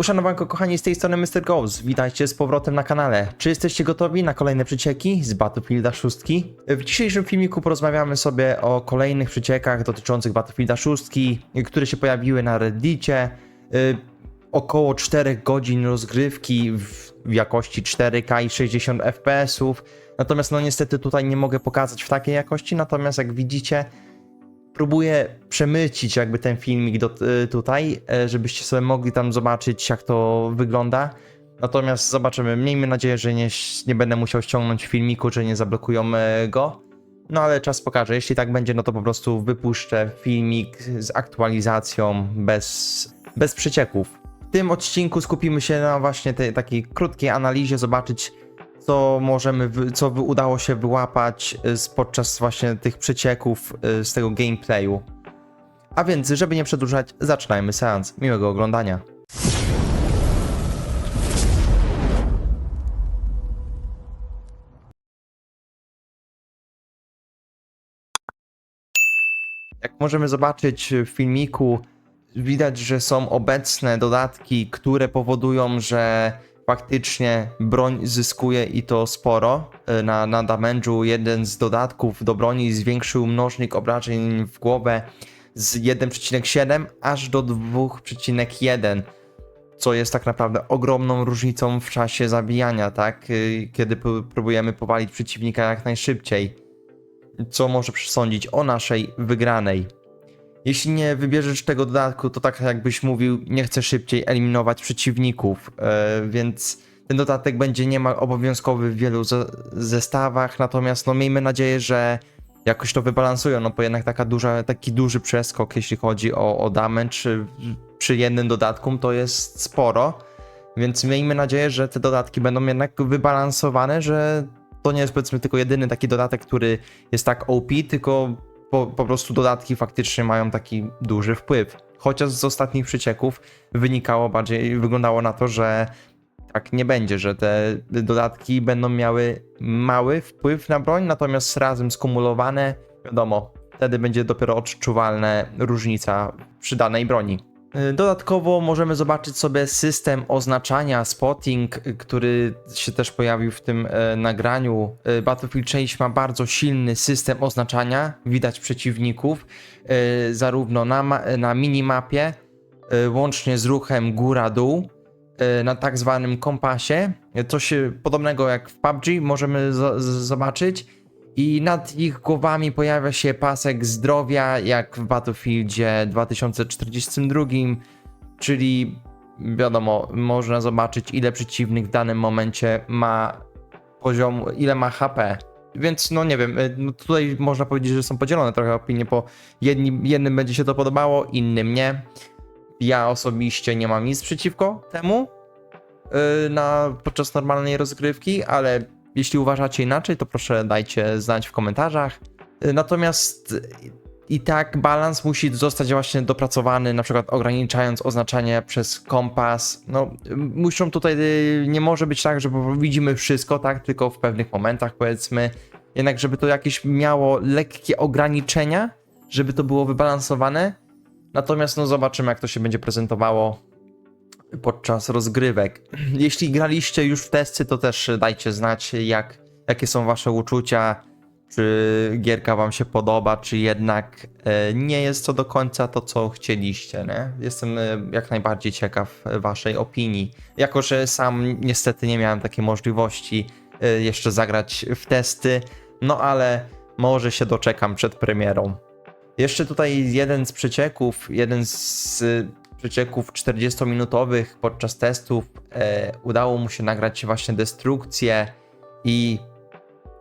Uszanowanko kochani, z tej strony Mr. Ghost. Witajcie z powrotem na kanale. Czy jesteście gotowi na kolejne przecieki z Battlefielda 6? W dzisiejszym filmiku porozmawiamy sobie o kolejnych przeciekach dotyczących Battlefielda 6, które się pojawiły na Reddicie. Y, Około 4 godzin rozgrywki w jakości 4K i 60 FPS-ów. Natomiast no niestety tutaj nie mogę pokazać w takiej jakości, natomiast jak widzicie próbuję przemycić jakby ten filmik do, y, tutaj, e, żebyście sobie mogli tam zobaczyć, jak to wygląda. Natomiast zobaczymy. Miejmy nadzieję, że nie, nie będę musiał ściągnąć filmiku, czy nie zablokują e, go. No ale czas pokaże. Jeśli tak będzie, no to po prostu wypuszczę filmik z aktualizacją bez, bez przecieków. W tym odcinku skupimy się na właśnie tej takiej krótkiej analizie, zobaczyć co możemy, co udało się wyłapać y, podczas właśnie tych przecieków y, z tego gameplayu. A więc, żeby nie przedłużać, zaczynajmy seans. Miłego oglądania. Jak możemy zobaczyć w filmiku, widać, że są obecne dodatki, które powodują, że faktycznie broń zyskuje i to sporo. Y, Na, na damage'u jeden z dodatków do broni zwiększył mnożnik obrażeń w głowę z 1,7 aż do 2,1 co jest tak naprawdę ogromną różnicą w czasie zabijania, tak? Y, Kiedy próbujemy powalić przeciwnika jak najszybciej, co może przesądzić o naszej wygranej. Jeśli nie wybierzesz tego dodatku, to tak jakbyś mówił, nie chcę szybciej eliminować przeciwników, e, więc ten dodatek będzie niemal obowiązkowy w wielu ze- zestawach, natomiast no miejmy nadzieję, że jakoś to wybalansują, no bo jednak taka duża, taki duży przeskok, jeśli chodzi o, o damage y, przy jednym dodatku, to jest sporo, więc miejmy nadzieję, że te dodatki będą jednak wybalansowane, że to nie jest powiedzmy tylko jedyny taki dodatek, który jest tak OP, tylko po, po prostu dodatki faktycznie mają taki duży wpływ. Chociaż z ostatnich przecieków wynikało bardziej, wyglądało na to, że tak nie będzie, że te dodatki będą miały mały wpływ na broń, natomiast razem skumulowane, wiadomo, wtedy będzie dopiero odczuwalna różnica przy danej broni. Y, Dodatkowo możemy zobaczyć sobie system oznaczania spotting, który się też pojawił w tym e, nagraniu. E, Battlefield 6 ma bardzo silny system oznaczania, widać przeciwników, e, zarówno na, na minimapie, e, łącznie z ruchem góra-dół, e, na tak zwanym kompasie. E, Coś e, podobnego jak w PUBG możemy zobaczyć. I nad ich głowami pojawia się pasek zdrowia, jak w Battlefieldzie 2042, czyli wiadomo, można zobaczyć, ile przeciwnik w danym momencie ma poziom, ile ma HP. Więc no nie wiem, y, no tutaj można powiedzieć, że są podzielone trochę opinie, bo jedni, jednym będzie się to podobało, innym nie. Ja osobiście nie mam nic przeciwko temu yy, na, podczas normalnej rozgrywki, ale jeśli uważacie inaczej, to proszę dajcie znać w komentarzach. Natomiast i tak balans musi zostać właśnie dopracowany, na przykład ograniczając oznaczenie przez kompas. No, muszą tutaj, nie może być tak, że widzimy wszystko, tak, tylko w pewnych momentach powiedzmy. Jednak, żeby to jakieś miało lekkie ograniczenia, żeby to było wybalansowane. Natomiast no zobaczymy, jak to się będzie prezentowało podczas rozgrywek. Jeśli graliście już w testy, to też dajcie znać, jak, jakie są wasze uczucia, czy gierka wam się podoba, czy jednak e, nie jest to do końca to, co chcieliście, nie? Jestem e, jak najbardziej ciekaw waszej opinii. Jako, że sam niestety nie miałem takiej możliwości e, jeszcze zagrać w testy, no ale może się doczekam przed premierą. Jeszcze tutaj jeden z przecieków, jeden z przecieków 40-minutowych podczas testów e, udało mu się nagrać właśnie destrukcję i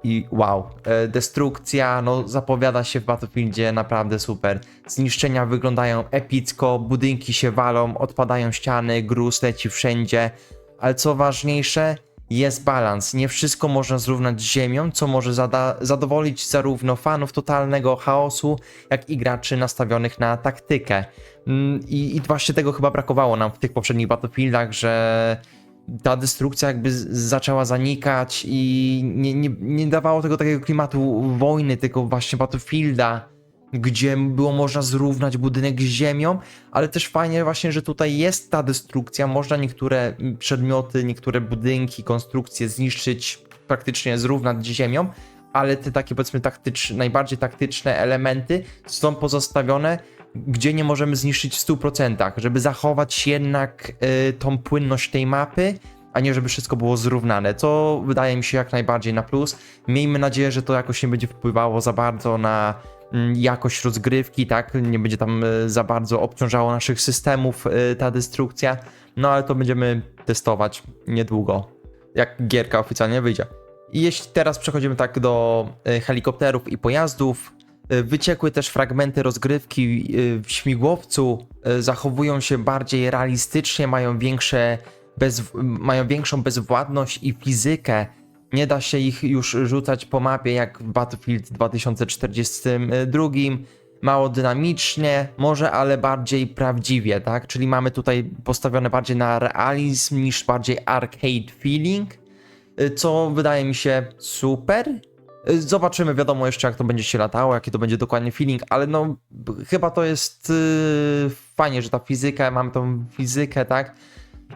i wow, e, destrukcja no zapowiada się w Battlefieldzie naprawdę super. Zniszczenia wyglądają epicko, budynki się walą, odpadają ściany, gruz leci wszędzie, ale co ważniejsze, jest balans. Nie wszystko można zrównać z ziemią, co może zadowolić zarówno fanów totalnego chaosu, jak i graczy nastawionych na taktykę. Mm, I, I właśnie tego chyba brakowało nam w tych poprzednich Battlefieldach, że ta destrukcja jakby zaczęła zanikać i nie, nie, nie dawało tego takiego klimatu wojny, tylko właśnie Battlefielda. Gdzie było można zrównać budynek z ziemią, ale też fajnie właśnie, że tutaj jest ta destrukcja, można niektóre przedmioty, niektóre budynki, konstrukcje zniszczyć, praktycznie zrównać z ziemią, ale te takie powiedzmy taktyczne, najbardziej taktyczne elementy są pozostawione, gdzie nie możemy zniszczyć w 100%, żeby zachować jednak y, tą płynność tej mapy, a nie żeby wszystko było zrównane, co wydaje mi się jak najbardziej na plus. Miejmy nadzieję, że to jakoś nie będzie wpływało za bardzo na jakość rozgrywki, tak? Nie będzie tam y, za bardzo obciążało naszych systemów y, ta destrukcja, no ale to będziemy testować niedługo, jak gierka oficjalnie wyjdzie. I jeśli teraz przechodzimy tak do y, helikopterów i pojazdów, wyciekły też fragmenty rozgrywki w śmigłowcu, zachowują się bardziej realistycznie, mają większe bez, mają większą bezwładność i fizykę. Nie da się ich już rzucać po mapie jak w Battlefield 2042. Mało dynamicznie, może, ale bardziej prawdziwie, tak? Czyli mamy tutaj postawione bardziej na realizm niż bardziej arcade feeling, y, co wydaje mi się super. Y, Zobaczymy, wiadomo jeszcze jak to będzie się latało, jaki to będzie dokładnie feeling, ale no chyba to jest yy, fajnie, że ta fizyka, mamy tą fizykę, tak?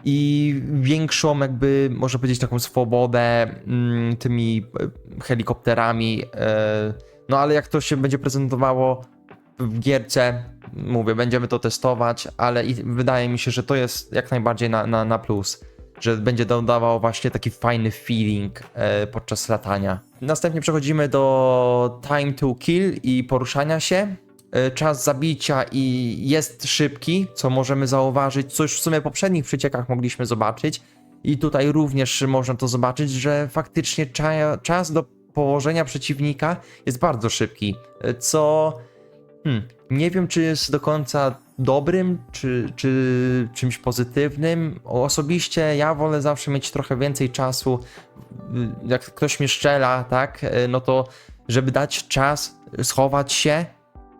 I większą jakby, można powiedzieć, taką swobodę mm, tymi e, helikopterami. e, No ale jak to się będzie prezentowało w gierce, mówię, będziemy to testować, ale wydaje mi się, że to jest jak najbardziej na, na, na plus. Że będzie dodawało właśnie taki fajny feeling e, podczas latania. Następnie przechodzimy do time to kill i poruszania się czas zabicia i jest szybki, co możemy zauważyć, co już w sumie w poprzednich przeciekach mogliśmy zobaczyć. I tutaj również można to zobaczyć, że faktycznie cza czas do położenia przeciwnika jest bardzo szybki, e, co hmm, nie wiem, czy jest do końca dobrym, czy, czy czymś pozytywnym. Osobiście ja wolę zawsze mieć trochę więcej czasu. Jak ktoś mnie strzela, tak, y, no to żeby dać czas, schować się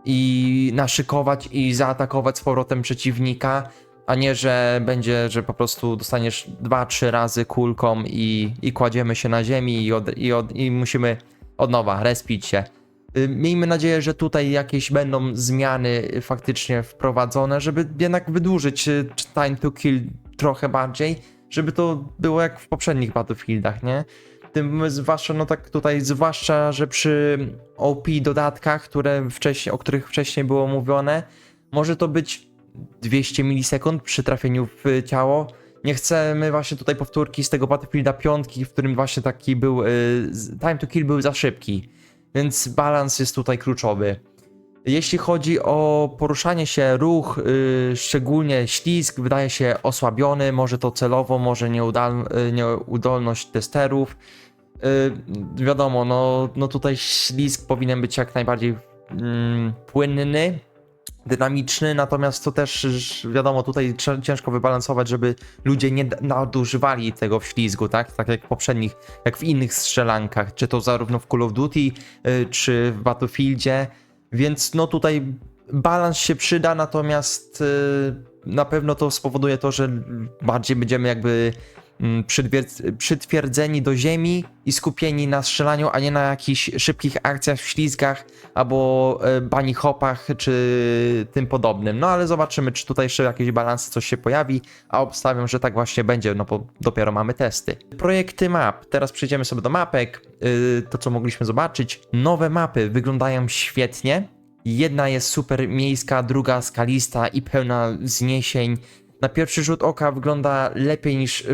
i naszykować i zaatakować z powrotem przeciwnika, a nie, że będzie, że po prostu dostaniesz dwa, trzy razy kulką i, i kładziemy się na ziemi i, od, i, od, i musimy od nowa respić się. Y, Miejmy nadzieję, że tutaj jakieś będą zmiany faktycznie wprowadzone, żeby jednak wydłużyć y, time to kill trochę bardziej, żeby to było jak w poprzednich Battlefieldach, nie? Tym zwłaszcza, no tak tutaj, zwłaszcza, że przy OP dodatkach, które wcześniej, o których wcześniej było mówione, może to być 200 milisekund przy trafieniu w ciało. Nie chcemy właśnie tutaj powtórki z tego Battlefielda 5, w którym właśnie taki był, y, time to kill był za szybki. Więc balans jest tutaj kluczowy. Jeśli chodzi o poruszanie się, ruch, yy, szczególnie ślizg, wydaje się osłabiony, może to celowo, może yy, nieudolność testerów. Yy, wiadomo, no, no tutaj ślizg powinien być jak najbardziej mm, płynny, dynamiczny, natomiast to też wiadomo, tutaj ciężko wybalansować, żeby ludzie nie nadużywali tego w ślizgu, tak? Tak jak w poprzednich, jak w innych strzelankach, czy to zarówno w Call of Duty, y, czy w Battlefieldzie, więc no tutaj balans się przyda, natomiast y, na pewno to spowoduje to, że bardziej będziemy jakby przytwierdzeni do ziemi i skupieni na strzelaniu, a nie na jakichś szybkich akcjach w ślizgach albo e, bunny hopach czy tym podobnym. No ale zobaczymy, czy tutaj jeszcze jakieś balansy coś się pojawi, a obstawiam, że tak właśnie będzie, no bo dopiero mamy testy. Projekty map. Teraz przejdziemy sobie do mapek. Yy, To, co mogliśmy zobaczyć. Nowe mapy wyglądają świetnie. Jedna jest super miejska, druga skalista i pełna wzniesień. Na pierwszy rzut oka wygląda lepiej niż,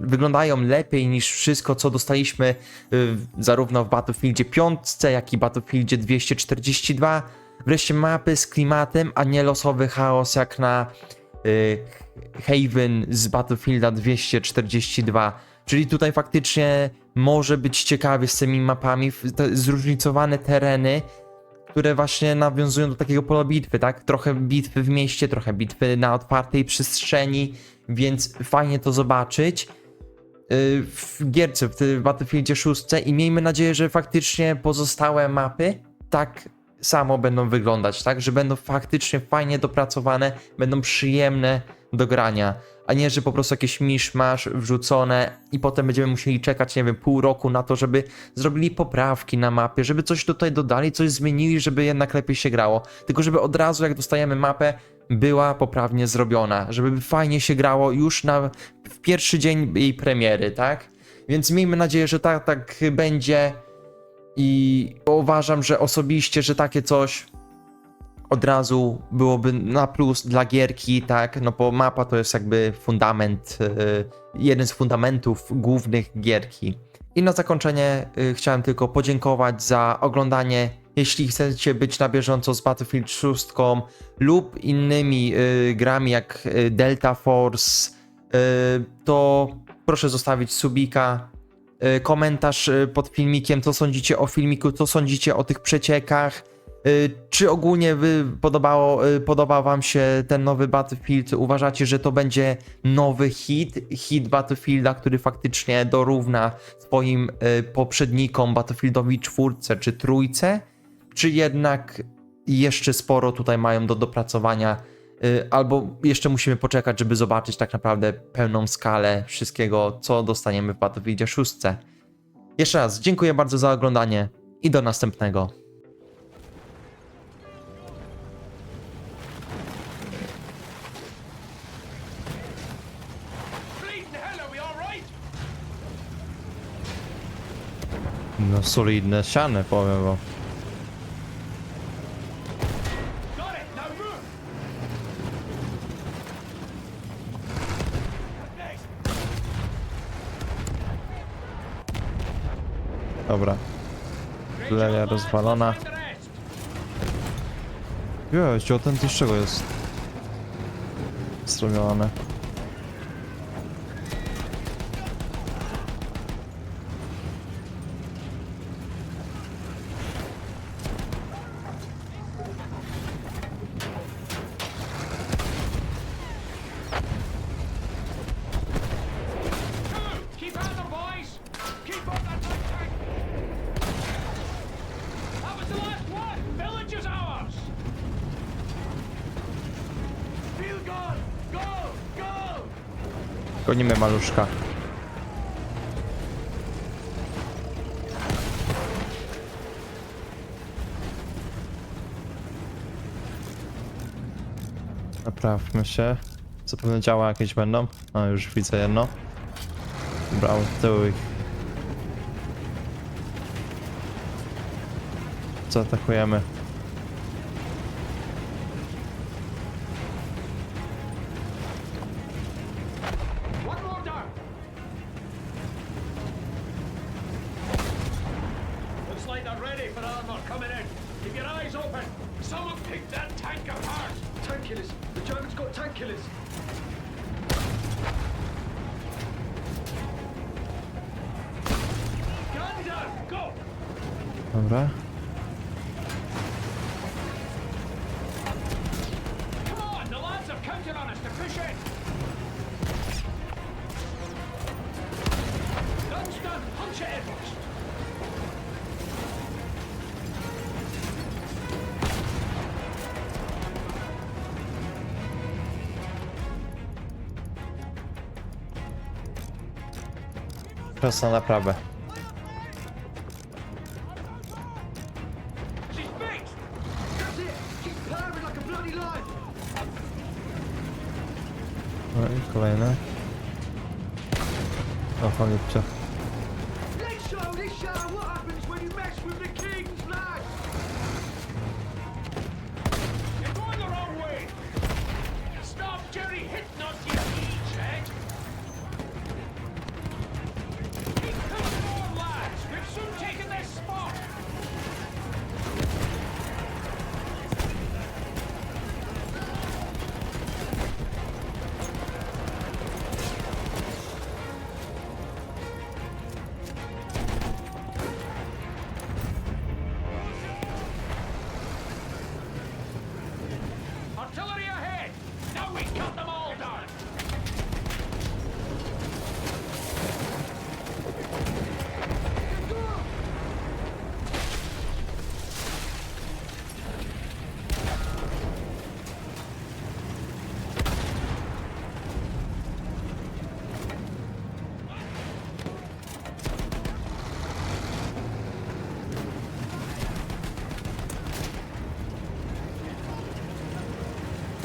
wyglądają lepiej niż wszystko, co dostaliśmy y, zarówno w Battlefieldzie 5, jak i Battlefieldzie 242. Wreszcie mapy z klimatem, a nie losowy chaos jak na y, Haven z Battlefielda 242. Czyli tutaj faktycznie może być ciekawie z tymi mapami, te zróżnicowane tereny, które właśnie nawiązują do takiego pola bitwy, tak? Trochę bitwy w mieście, trochę bitwy na otwartej przestrzeni, więc fajnie to zobaczyć yy, w gierce, w Battlefieldzie 6 i miejmy nadzieję, że faktycznie pozostałe mapy tak samo będą wyglądać, tak? Że będą faktycznie fajnie dopracowane, będą przyjemne do grania. A nie, że po prostu jakieś miszmasz wrzucone i potem będziemy musieli czekać, nie wiem, pół roku na to, żeby zrobili poprawki na mapie, żeby coś tutaj dodali, coś zmienili, żeby jednak lepiej się grało. Tylko żeby od razu, jak dostajemy mapę, była poprawnie zrobiona, żeby fajnie się grało już na, w pierwszy dzień jej premiery, tak? Więc miejmy nadzieję, że tak, tak będzie i uważam, że osobiście, że takie coś od razu byłoby na plus dla gierki, tak? No bo mapa to jest jakby fundament, y, jeden z fundamentów głównych gierki. I na zakończenie y, chciałem tylko podziękować za oglądanie. Jeśli chcecie być na bieżąco z Battlefield 6 lub innymi y, grami jak Delta Force, to proszę zostawić subika, komentarz pod filmikiem, co sądzicie o filmiku, co sądzicie o tych przeciekach. Y, Czy ogólnie podobało, y, podoba wam się ten nowy Battlefield? Uważacie, że to będzie nowy hit, hit Battlefielda, który faktycznie dorówna swoim y, poprzednikom Battlefieldowi czwórce czy trójce? Czy jednak jeszcze sporo tutaj mają do dopracowania? Albo jeszcze musimy poczekać, żeby zobaczyć tak naprawdę pełną skalę wszystkiego, co dostaniemy w Battlefieldzie 6. Jeszcze raz, dziękuję bardzo za oglądanie i do następnego. No solidne ściany, powiem wam. Dobra. Lelia rozwalona. Jeźdź, o ten z czego jest? Zrobione. Gonimy maluszka. Naprawmy się. Zapewne działa jakieś będą. No już widzę jedno. Dobra, tyłu ich. Zaatakujemy. Ready for armor coming in. Keep your eyes open. Someone picked that tank apart. Tank killers. The Germans got tank killers. Gun down. Go. Dobra. Czas na naprawę. No i kolejne. O, cholipcie.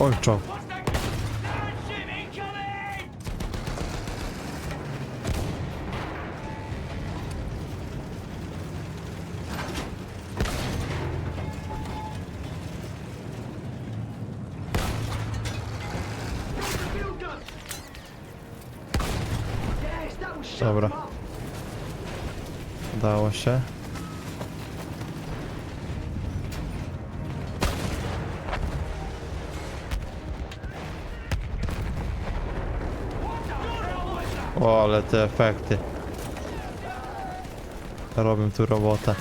Oj, czoł. Ale te efekty. Robią tu robotę.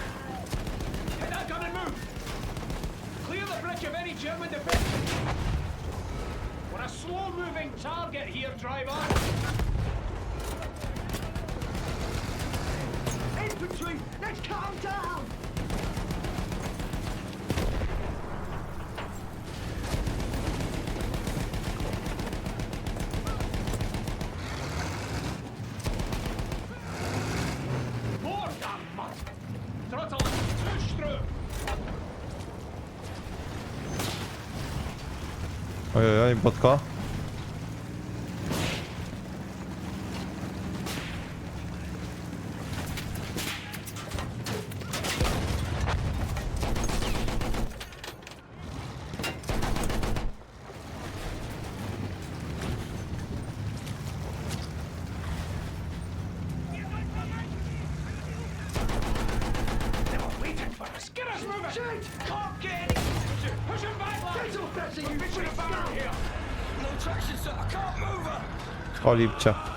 O,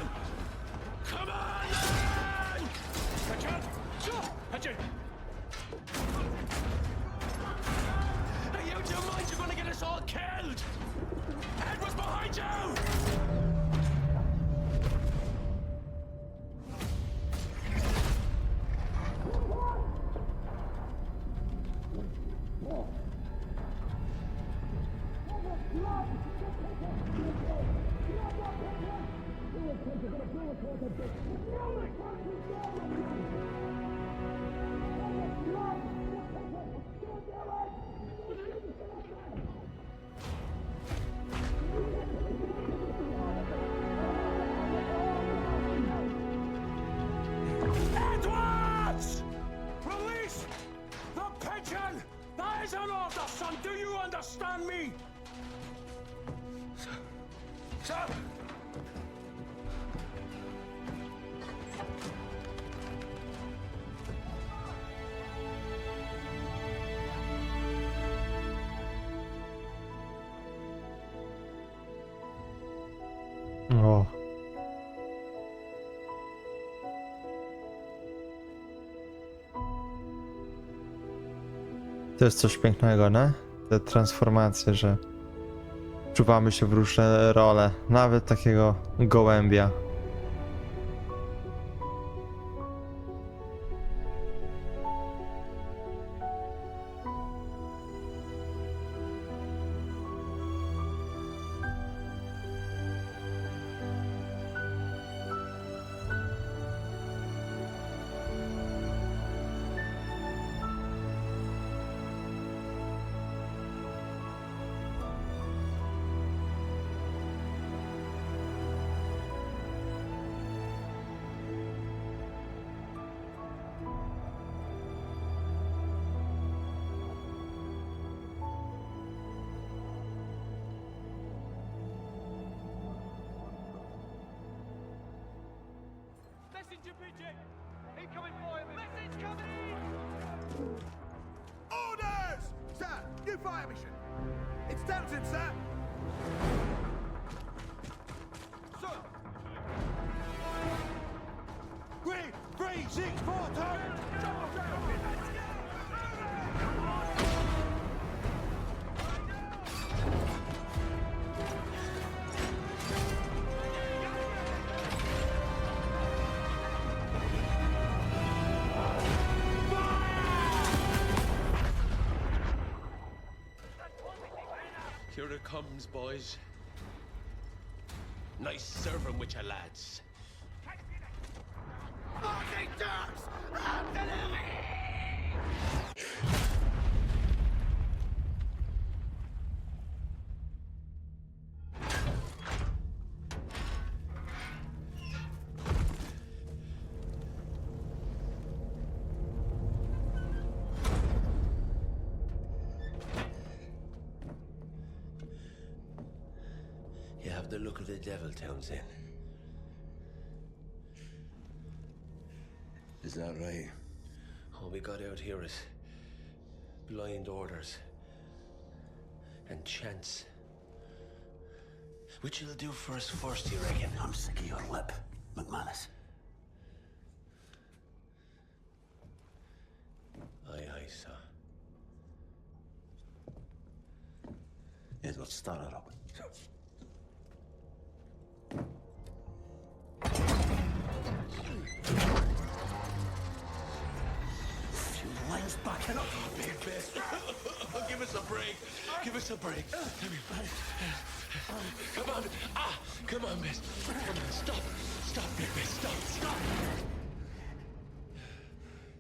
Release the pigeon! That is an order, son! Do you understand me? Sir? Sir? To jest coś pięknego, nie? Te transformacje, że czuwamy się w różne role, nawet takiego gołębia. Messenger pigeon! Incoming fire! Message coming! in. Orders! Sir, new fire mission. It's sir. Sir. Here it comes, boys. Nice serving with your lads. The the devil, Townsend. Is that right? All we got out here is blind orders and chance. Which will do for us first, you reckon? I'm sick of your lip, McManus. Aye, aye, sir. Edward, start her up. Give us a break. Give us a break. Come on. Ah, come on, miss. Come on, stop. Stop, Big Miss. Stop, stop.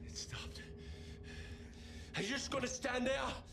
It stopped. Are you just gonna stand there?